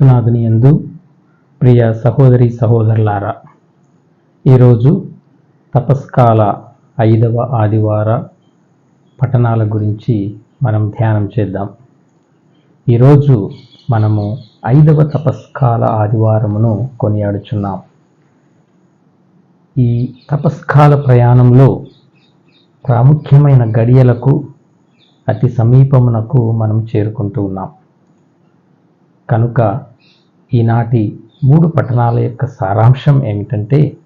క్రీస్తునాథుని యందు ప్రియ సహోదరి సహోదరులారా ఈరోజు తపస్కాల ఐదవ ఆదివార పఠనాల గురించి మనం ధ్యానం చేద్దాం. ఈరోజు మనము ఐదవ తపస్కాల ఆదివారమును కొనియాడుచున్నాం. ఈ తపస్కాల ప్రయాణంలో ప్రాముఖ్యమైన గడియలకు అతి సమీపమునకు మనం చేరుకుంటూ ఉన్నాం. కనుక ఈనాటి మూడు పట్టణాల యొక్క సారాంశం ఏమిటంటే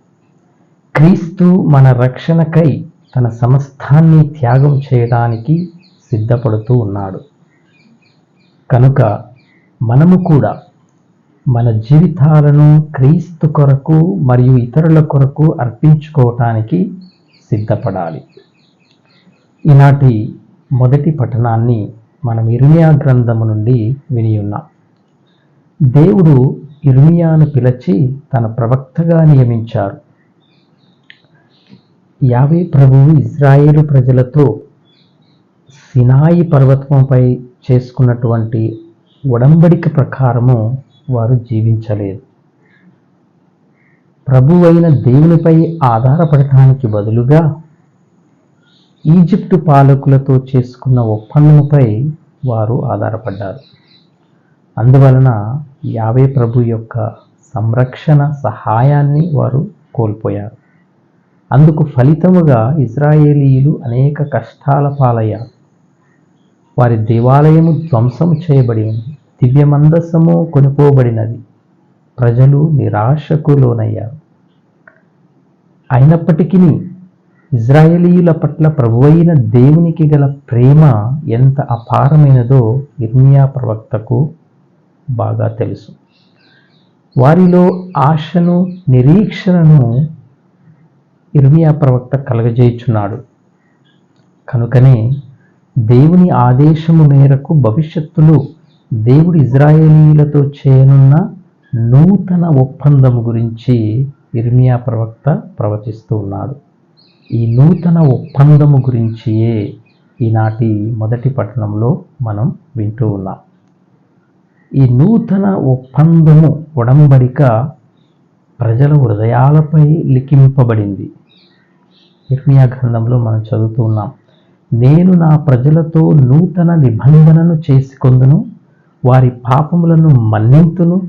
క్రీస్తు మన రక్షణకై తన సమస్తాన్ని త్యాగం చేయడానికి సిద్ధపడుతూ ఉన్నాడు. కనుక మనము కూడా మన జీవితాలను క్రీస్తు కొరకు మరియు ఇతరుల కొరకు అర్పించుకోవటానికి సిద్ధపడాలి. ఈనాటి మొదటి పట్టణాన్ని మనం ఇర్మియా గ్రంథము నుండి విని ఉన్నాం. దేవుడు ఇర్మియాను పిలిచి తన ప్రవక్తగా నియమించారు. యావే ప్రభువు ఇజ్రాయేలు ప్రజలతో సినాయి పర్వతంపై చేసుకున్నటువంటి ఉడంబడిక ప్రకారము వారు జీవించలేదు. ప్రభువైన దేవునిపై ఆధారపడటానికి బదులుగా ఈజిప్టు పాలకులతో చేసుకున్న ఒప్పందముపై వారు ఆధారపడ్డారు. అందువలన యావే ప్రభు యొక్క సంరక్షణ సహాయాన్ని వారు కోల్పోయారు. అందుకు ఫలితముగా ఇజ్రాయేలీయులు అనేక కష్టాల పాలయ్యారు వారి దేవాలయము ధ్వంసం చేయబడి ఉంది దివ్య ప్రజలు నిరాశకు లోనయ్యారు అయినప్పటికీ ఇజ్రాయేలీయుల పట్ల ప్రభువైన దేవునికి గల ప్రేమ ఎంత అపారమైనదో ఇర్మియా ప్రవక్తకు బాగా తెలుసు. వారిలో ఆశను నిరీక్షణను ఇర్మియా ప్రవక్త కలగజేయుచున్నాడు. కనుకనే దేవుని ఆదేశము మేరకు భవిష్యత్తులో దేవుడు ఇజ్రాయేలీలతో చేయనున్న నూతన ఒప్పందము గురించి ఇర్మియా ప్రవక్త ప్రవచిస్తూ ఉన్నాడు. ఈ నూతన ఒప్పందము గురించియే ఈనాటి మొదటి పట్టణంలో మనం వింటూ ఉన్నాం. ఈ నూతన ఒప్పందము ఉడంబడిక ప్రజల హృదయాలపై లిఖింపబడింది. ఇర్మియా గ్రంథంలో మనం చదువుతున్నాం నేను నా ప్రజలతో నూతన నిబంధనను చేసుకొందును వారి పాపములను మన్నింతును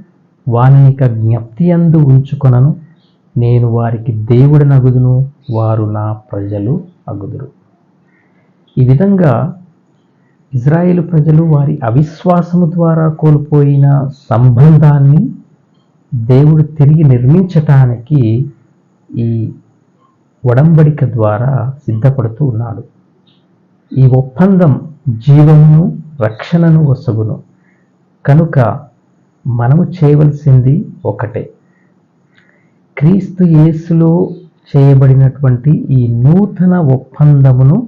వానిక జ్ఞప్తి అందు ఉంచుకొనను నేను వారికి దేవుడినగుదును వారు నా ప్రజలు అగుదురు. ఈ విధంగా ఇజ్రాయేల్ ప్రజలు వారి అవిశ్వాసము ద్వారా కోల్పోయిన సంబంధాన్ని దేవుడు తిరిగి నిర్మించటానికి ఈ ఒడంబడిక ద్వారా సిద్ధపడుతూ ఉన్నాడు. ఈ ఒప్పందం జీవమును రక్షణను వసగును కనుక మనము చేయవలసింది ఒకటే. క్రీస్తు యేసులో చేయబడినటువంటి ఈ నూతన ఒప్పందమును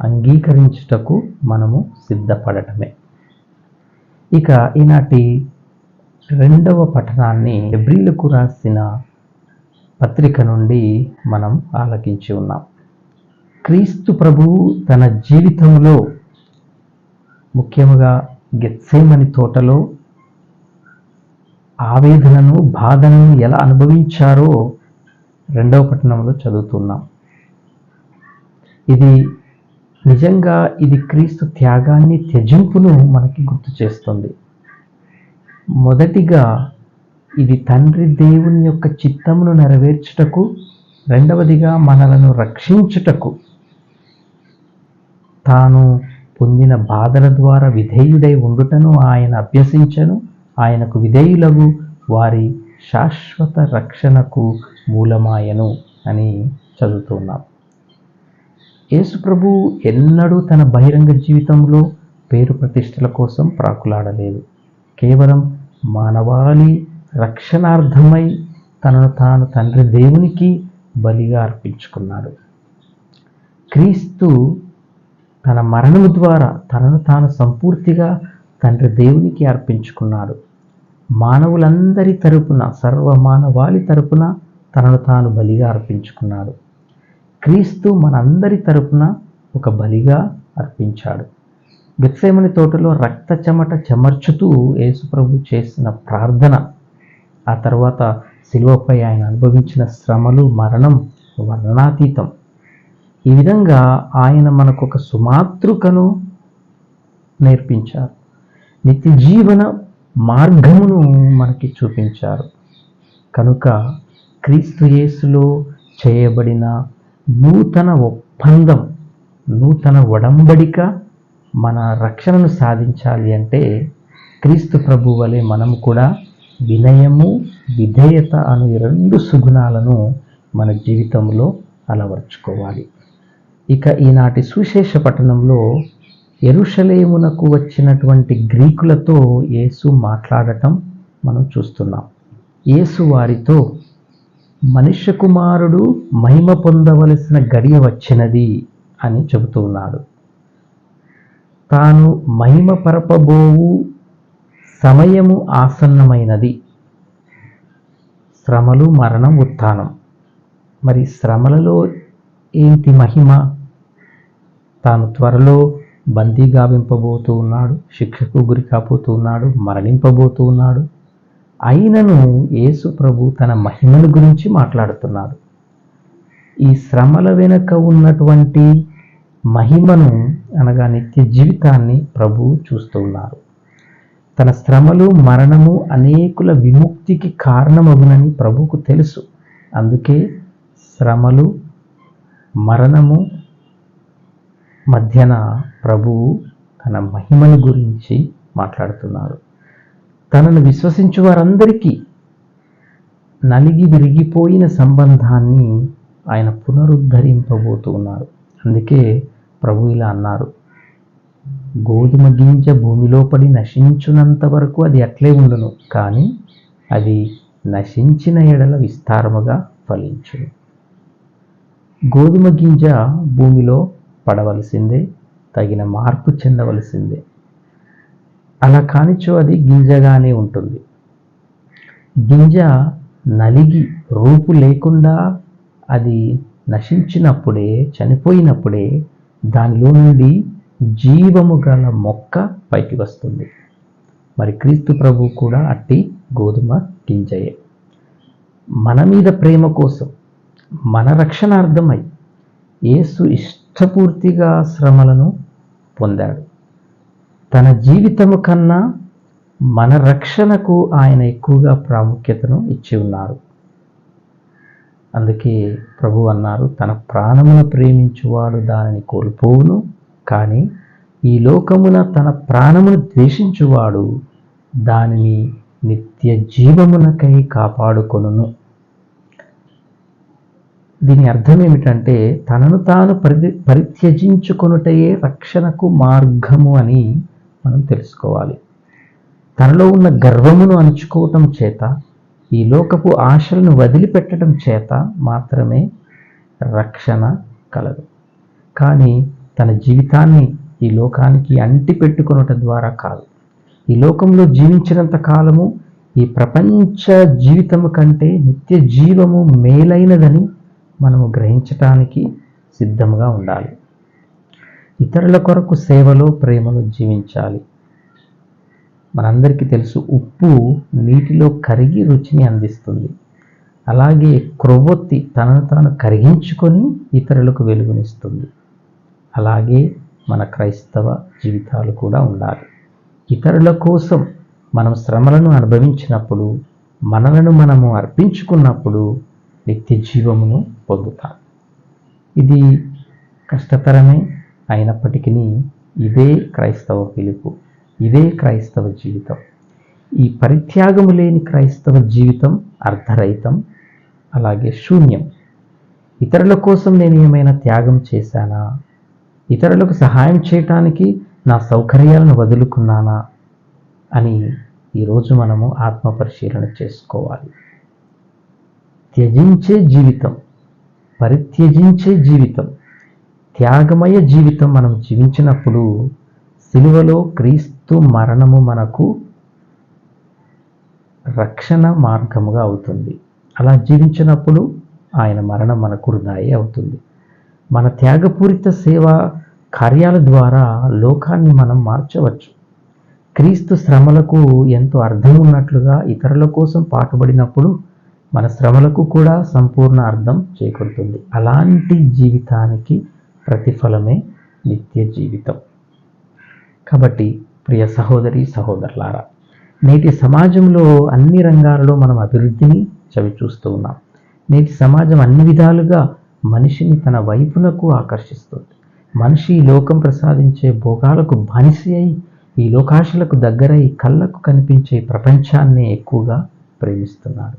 అంగీకరించుటకు మనము సిద్ధపడటమే. ఇక ఈనాటి రెండవ పఠనాన్ని ఎబ్రిలకు రాసిన పత్రిక నుండి మనం ఆలకించి ఉన్నాం. క్రీస్తు ప్రభువు తన జీవితంలో ముఖ్యముగా గెత్సేమని తోటలో ఆవేదనను బాధను ఎలా అనుభవించారో రెండవ పట్టణంలో చదువుతున్నాం. ఇది నిజంగా ఇది క్రీస్తు త్యాగాన్ని త్యజింపును మనకి గుర్తు చేస్తుంది. మొదటిగా ఇది తండ్రి దేవుని యొక్క చిత్తమును నెరవేర్చుటకు రెండవదిగా మనలను రక్షించుటకు. తాను పొందిన బాధల ద్వారా విధేయుడై ఉండుటను ఆయన అభ్యసించను. ఆయనకు విధేయులగు వారి శాశ్వత రక్షణకు మూలమాయను అని చదువుతున్నాం. యేసుప్రభు ఎన్నడూ తన బహిరంగ జీవితంలో పేరు ప్రతిష్టల కోసం ప్రాకులాడలేదు. కేవలం మానవాళి రక్షణార్థమై తనను తాను తండ్రి దేవునికి బలిగా అర్పించుకున్నాడు. క్రీస్తు తన మరణము ద్వారా తనను తాను సంపూర్తిగా తండ్రి దేవునికి అర్పించుకున్నాడు. మానవులందరి తరపున సర్వ మానవాళి తరపున తనను తాను బలిగా అర్పించుకున్నాడు. క్రీస్తు మనందరి తరపున ఒక బలిగా అర్పించాడు. గెత్సేమని తోటలో రక్త చెమట చెమర్చుతూ యేసుప్రభు చేసిన ప్రార్థన ఆ తర్వాత శిలువపై ఆయన అనుభవించిన శ్రమలు మరణం వర్ణనాతీతం. ఈ విధంగా ఆయన మనకు ఒక సుమాతృకను నేర్పించారు. నిత్య జీవన మార్గమును మనకి చూపించారు. కనుక క్రీస్తు యేసులో చేయబడిన నూతన ఒప్పందం నూతన ఒడంబడిక మన రక్షణను సాధించాలి అంటే క్రీస్తు ప్రభు వలె మనం కూడా వినయము విధేయత అను రెండు సుగుణాలను మన జీవితంలో అలవర్చుకోవాలి. ఇక ఈనాటి సుశేష పట్టణంలో ఎరుషలేమునకు వచ్చినటువంటి గ్రీకులతో యేసు మాట్లాడటం మనం చూస్తున్నాం. యేసు వారితో మనుష్య కుమారుడు మహిమ పొందవలసిన గడియ వచ్చినది అని చెబుతూ ఉన్నాడు. తాను మహిమ పరపబోవు సమయము ఆసన్నమైనది. శ్రమలు మరణం ఉత్థానం. మరి శ్రమలలో ఏంటి మహిమ? తాను త్వరలో బందీగా గావింపబోతూ ఉన్నాడు శిక్షకు గురి కాబోతూ ఉన్నాడు మరణింపబోతూ ఉన్నాడు. అయినను యేసు ప్రభు తన మహిమను గురించి మాట్లాడుతున్నాడు. ఈ శ్రమల వెనుక ఉన్నటువంటి మహిమను అనగా నిత్య జీవితాన్ని ప్రభు చూస్తూ ఉన్నారు. తన శ్రమలు మరణము అనేకుల విముక్తికి కారణమగునని ప్రభుకు తెలుసు. అందుకే శ్రమలు మరణము మధ్యన ప్రభువు తన మహిమను గురించి మాట్లాడుతున్నారు తనను విశ్వసించు వారందరికీ నలిగి విరిగిపోయిన సంబంధాన్ని ఆయన పునరుద్ధరింపబోతూ ఉన్నారు. అందుకే ప్రభు ఇలా అన్నారు. గోధుమ గింజ భూమిలో పడి నశించునంత వరకు అది అట్లే ఉండను కానీ అది నశించిన ఎడల విస్తారముగా ఫలించును. గోధుమ గింజ భూమిలో పడవలసిందే తగిన మార్పు చెందవలసిందే. అలా కానిచో అది గింజగానే ఉంటుంది. గింజ నలిగి రూపు లేకుండా అది నశించినప్పుడే చనిపోయినప్పుడే దానిలో నుండి జీవము గల మొక్క పైకి వస్తుంది. మరి క్రీస్తు ప్రభు కూడా అట్టి గోధుమ గింజయే. మన మీద ప్రేమ కోసం మన రక్షణార్థమై యేసు ఇష్టపూర్తిగా శ్రమలను పొందాడు. తన జీవితము కన్నా మన రక్షణకు ఆయన ఎక్కువగా ప్రాముఖ్యతను ఇచ్చి ఉన్నారు. అందుకే ప్రభు అన్నారు తన ప్రాణమును ప్రేమించువాడు దానిని కోల్పోవును కానీ ఈ లోకమున తన ప్రాణమును ద్వేషించువాడు దానిని నిత్య జీవమునకై కాపాడుకొనును. దీని అర్థం ఏమిటంటే తనను తాను పరి పరిత్యజించుకొనుటయే రక్షణకు మార్గము అని మనం తెలుసుకోవాలి. తనలో ఉన్న గర్వమును అణుచుకోవటం చేత ఈ లోకపు ఆశలను వదిలిపెట్టడం చేత మాత్రమే రక్షణ కలదు. కానీ తన జీవితాన్ని ఈ లోకానికి అంటి పెట్టుకొనుట ద్వారా కాదు. ఈ లోకంలో జీవించినంత కాలము ఈ ప్రపంచ జీవితము కంటే నిత్య జీవము మేలైనదని మనము గ్రహించటానికి సిద్ధంగా ఉండాలి. ఇతరుల కొరకు సేవలో ప్రేమలో జీవించాలి. మనందరికీ తెలుసు ఉప్పు నీటిలో కరిగి రుచిని అందిస్తుంది. అలాగే క్రొవ్వొత్తి తనను తాను కరిగించుకొని ఇతరులకు వెలుగునిస్తుంది. అలాగే మన క్రైస్తవ జీవితాలు కూడా ఉండాలి. ఇతరుల కోసం మనం శ్రమలను అనుభవించినప్పుడు మనలను మనము అర్పించుకున్నప్పుడు నిత్య జీవమును పొందుతాం. ఇది కష్టతరమే అయినప్పటికీ ఇదే క్రైస్తవ పిలుపు ఇదే క్రైస్తవ జీవితం. ఈ పరిత్యాగము లేని క్రైస్తవ జీవితం అర్ధరహితం అలాగే శూన్యం. ఇతరుల కోసం నేను ఏమైనా త్యాగం చేశానా? ఇతరులకు సహాయం చేయటానికి నా సౌకర్యాలను వదులుకున్నానా? అని ఈరోజు మనము ఆత్మ పరిశీలన చేసుకోవాలి. త్యజించే జీవితం పరిత్యజించే జీవితం త్యాగమయ జీవితం మనం జీవించినప్పుడు సిలువలో క్రీస్తు మరణము మనకు రక్షణ మార్గముగా అవుతుంది. అలా జీవించినప్పుడు ఆయన మరణం మనకు వృధాయే అవుతుంది. మన త్యాగపూరిత సేవా కార్యాల ద్వారా లోకాన్ని మనం మార్చవచ్చు. క్రీస్తు శ్రమలకు ఎంతో అర్థం ఉన్నట్లుగా ఇతరుల కోసం పాటుపడినప్పుడు మన శ్రమలకు కూడా సంపూర్ణ అర్థం చేకూరుతుంది. అలాంటి జీవితానికి ప్రతిఫలమే నిత్య జీవితం. కాబట్టి ప్రియ సహోదరి సహోదరులారా నేటి సమాజంలో అన్ని రంగాలలో మనం అభివృద్ధిని చవి చూస్తూ ఉన్నాం. నేటి సమాజం అన్ని విధాలుగా మనిషిని తన వైపునకు ఆకర్షిస్తుంది. మనిషి లోకం ప్రసాదించే భోగాలకు బానిసి అయి ఈ లోకాశలకు దగ్గరై కళ్ళకు కనిపించే ప్రపంచాన్ని ఎక్కువగా ప్రేమిస్తున్నాడు.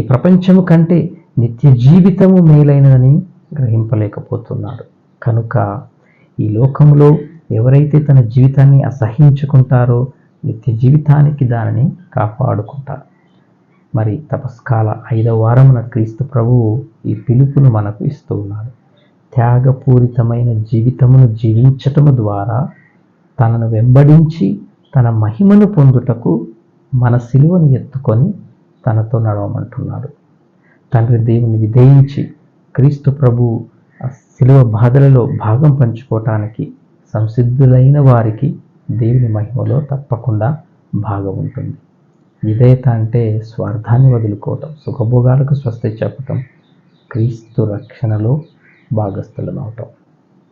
ఈ ప్రపంచము కంటే నిత్య జీవితము మేలైనదని గ్రహింపలేకపోతున్నాడు. కనుక ఈ లోకంలో ఎవరైతే తన జీవితాన్ని అసహించుకుంటారో నిత్య జీవితానికి దానిని కాపాడుకుంటారు. మరి తపస్కాల ఐదవ వారమున క్రీస్తు ప్రభువు ఈ పిలుపును మనకు ఇస్తూ ఉన్నాడు. త్యాగపూరితమైన జీవితమును జీవించటము ద్వారా తనను వెంబడించి తన మహిమను పొందుటకు మన సిలువను ఎత్తుకొని తనతో నడవమంటున్నాడు. తండ్రి దేవుని విధేయించి క్రీస్తు ప్రభు శిలువ బాధలలో భాగం పంచుకోవటానికి సంసిద్ధులైన వారికి దేవుని మహిమలో తప్పకుండా భాగం ఉంటుంది. విధేయత అంటే స్వార్థాన్ని వదులుకోవటం సుఖభోగాలకు స్వస్తి చెప్పటం క్రీస్తు రక్షణలో భాగస్థులమవటం.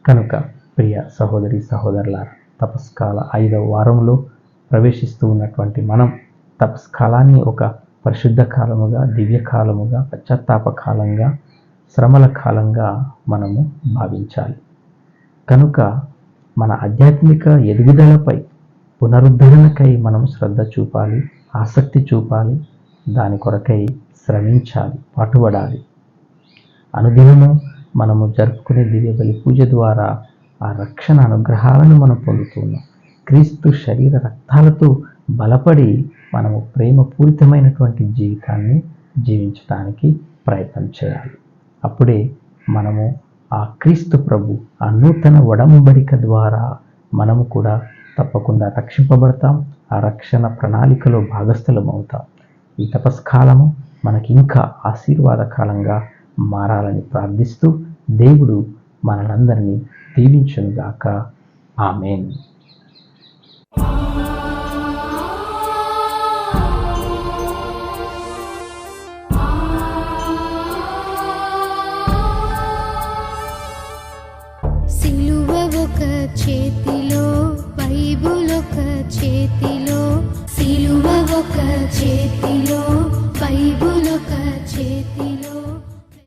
కనుక ప్రియ సహోదరి సహోదరులారా తపస్కాల ఐదవ వారంలో ప్రవేశిస్తూ ఉన్నటువంటి మనం తపస్కాలాన్ని ఒక పరిశుద్ధ కాలముగా దివ్యకాలముగా పశ్చాత్తాప కాలంగా శ్రమల కాలంగా మనము భావించాలి. కనుక మన ఆధ్యాత్మిక ఎదుగుదలపై పునరుద్ధరణకై మనం శ్రద్ధ చూపాలి ఆసక్తి చూపాలి దాని కొరకై శ్రమించాలి పాటుపడాలి. అనుదినము మనము జరుపుకునే దివ్య బలి పూజ ద్వారా ఆ రక్షణ అనుగ్రహాలను మనం పొందుతున్నాం. క్రీస్తు శరీర రక్తాలతో బలపడి మనము ప్రేమపూరితమైనటువంటి జీవితాన్ని జీవించడానికి ప్రయత్నం చేయాలి. అప్పుడే మనము ఆ క్రీస్తు ప్రభు ఆ నూతన వడంబడిక ద్వారా మనము కూడా తప్పకుండా రక్షింపబడతాం ఆ రక్షణ ప్రణాళికలో భాగస్థలం అవుతాం. ఈ తపస్కాలము మనకి ఇంకా ఆశీర్వాదకాలంగా మారాలని ప్రార్థిస్తూ దేవుడు మనలందరినీ దీవించునుగాక. ఆమెన్. చేతిలో బైబుల్ ఒక చేతిలో సిలువ ఒక చేతిలో బైబుల్ ఒక చేతిలో.